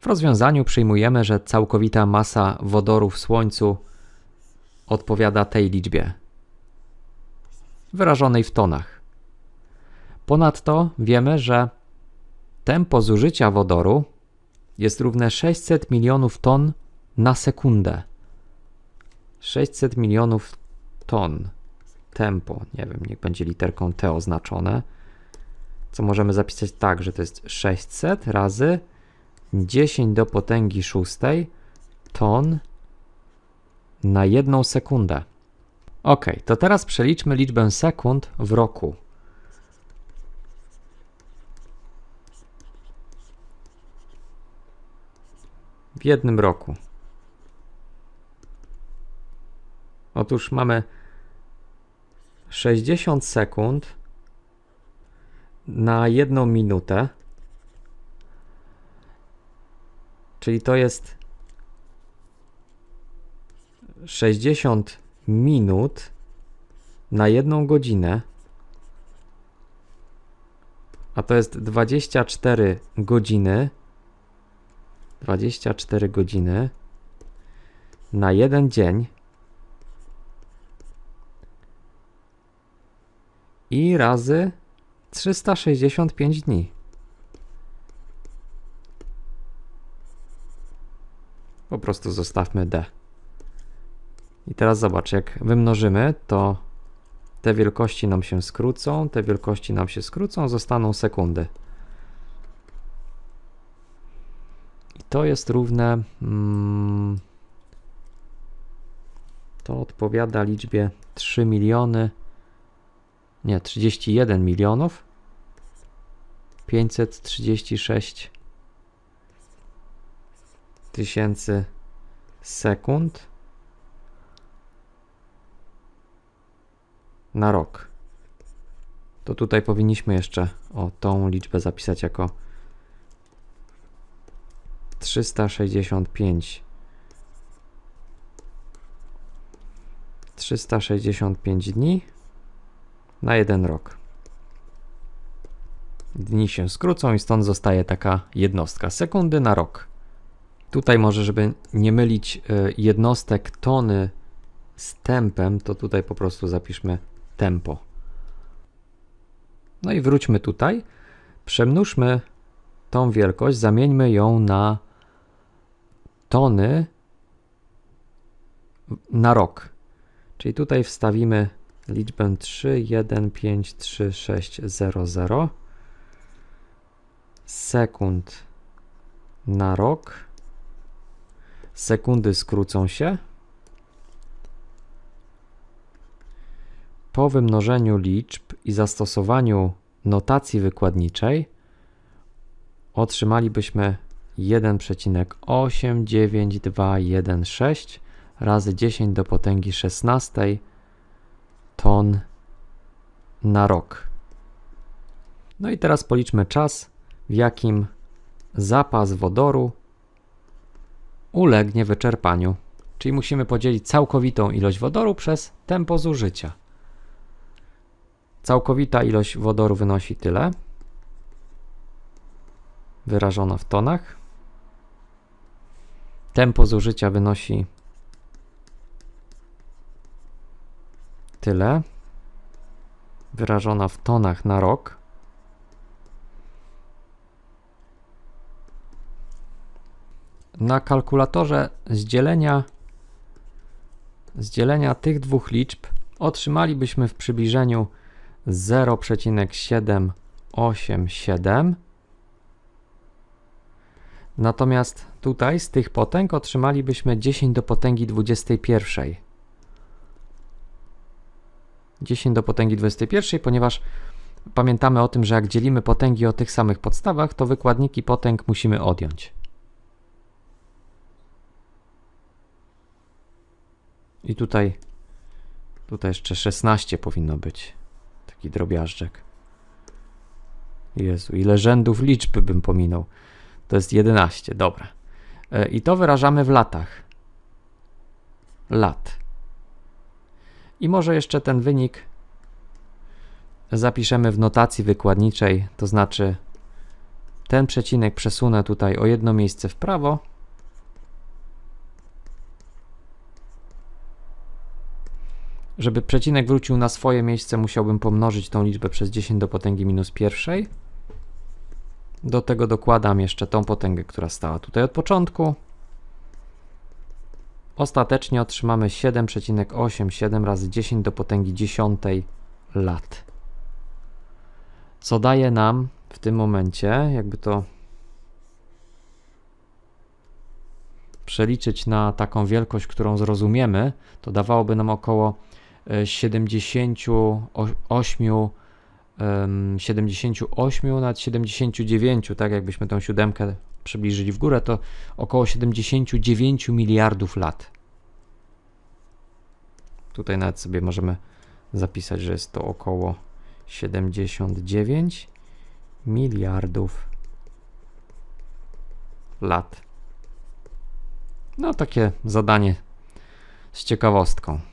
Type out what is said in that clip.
W rozwiązaniu przyjmujemy, że całkowita masa wodoru w Słońcu odpowiada tej liczbie, wyrażonej w tonach. Ponadto wiemy, że tempo zużycia wodoru jest równe 600 milionów ton na sekundę. 600 milionów ton tempo, nie wiem, niech będzie literką T oznaczone, co możemy zapisać tak, że to jest 600 razy 10 do potęgi szóstej ton na jedną sekundę. Ok, to teraz przeliczmy liczbę sekund w roku. W jednym roku. Otóż mamy 60 sekund na jedną minutę. Czyli to jest 60 minut na jedną godzinę. A to jest 24 godziny. 24 godziny na jeden dzień. I razy 365 dni. Prostu zostawmy D. I teraz zobacz, jak wymnożymy, to te wielkości nam się skrócą, te wielkości nam się skrócą, zostaną sekundy. I to jest równe. Mm, to odpowiada liczbie 3 miliony. Nie, 31 milionów 536 tysięcy sekund na rok. To tutaj powinniśmy jeszcze o tą liczbę zapisać jako 365 365 dni na jeden rok. Dni się skrócą i stąd zostaje taka jednostka sekundy na rok. Tutaj może, żeby nie mylić y, jednostek tony z tempem, to tutaj po prostu zapiszmy tempo. No i wróćmy tutaj. Przemnóżmy tą wielkość, zamieńmy ją na tony na rok. Czyli tutaj wstawimy liczbę 3, 1, 5, 3, 6, 0, 0 sekund na rok. Sekundy skrócą się. Po wymnożeniu liczb i zastosowaniu notacji wykładniczej otrzymalibyśmy 1,89216 razy 10 do potęgi 16 ton na rok. No i teraz policzmy czas, w jakim zapas wodoru ulegnie wyczerpaniu. Czyli musimy podzielić całkowitą ilość wodoru przez tempo zużycia. Całkowita ilość wodoru wynosi tyle, wyrażona w tonach. Tempo zużycia wynosi tyle, wyrażona w tonach na rok. Na kalkulatorze z dzielenia, z dzielenia tych dwóch liczb otrzymalibyśmy w przybliżeniu 0,787. Natomiast tutaj z tych potęg otrzymalibyśmy 10 do potęgi 21. 10 do potęgi 21, ponieważ pamiętamy o tym, że jak dzielimy potęgi o tych samych podstawach, to wykładniki potęg musimy odjąć. I tutaj, tutaj jeszcze 16 powinno być. Taki drobiażdżek. Jezu, ile rzędów liczby bym pominął. To jest 11, dobra. E, I to wyrażamy w latach. Lat. I może jeszcze ten wynik zapiszemy w notacji wykładniczej, to znaczy Ten przecinek przesunę tutaj o jedno miejsce w prawo. Żeby przecinek wrócił na swoje miejsce, musiałbym pomnożyć tą liczbę przez 10 do potęgi minus pierwszej. Do tego dokładam jeszcze tą potęgę, która stała tutaj od początku. Ostatecznie otrzymamy 7,87 razy 10 do potęgi 10 lat. Co daje nam w tym momencie, jakby to przeliczyć na taką wielkość, którą zrozumiemy, to dawałoby nam około 78, em, 78 nad 79, tak jakbyśmy tą siódemkę przybliżyli w górę, to około 79 miliardów lat. Tutaj nawet sobie możemy zapisać, że jest to około 79 miliardów lat. No, takie zadanie z ciekawostką.